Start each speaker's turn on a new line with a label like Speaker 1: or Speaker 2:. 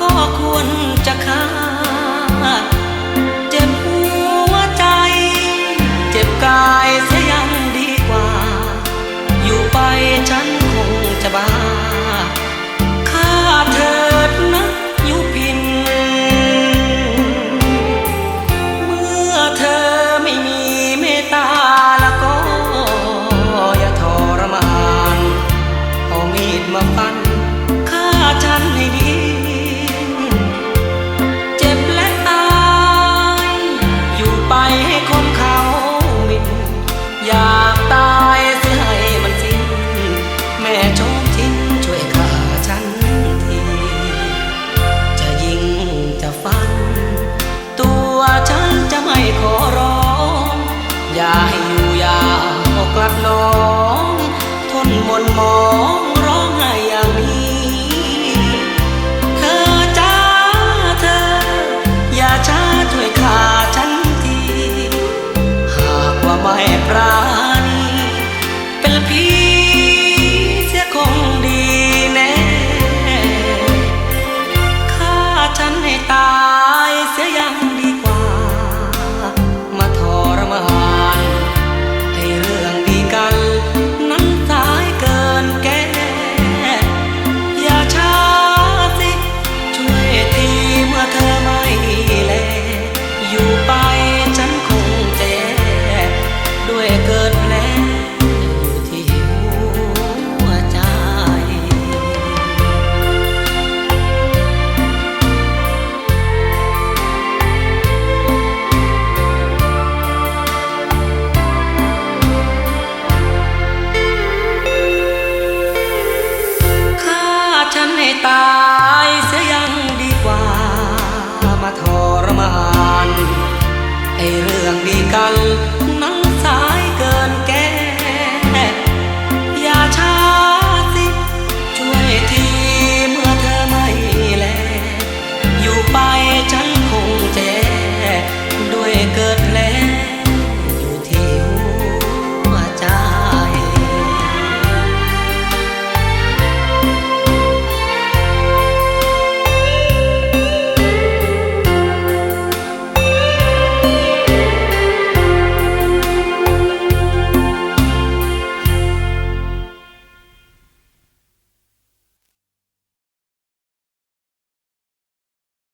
Speaker 1: ก็ควรจะฆ่าเจ็บหัวใจ เจ็บกายเสียยังดีกว่า อยู่ไปฉันคงจะบ้าฆ่าเธอ No. ตายเสียยังดีกว่า มาทรมานไอเรื่องดีกัน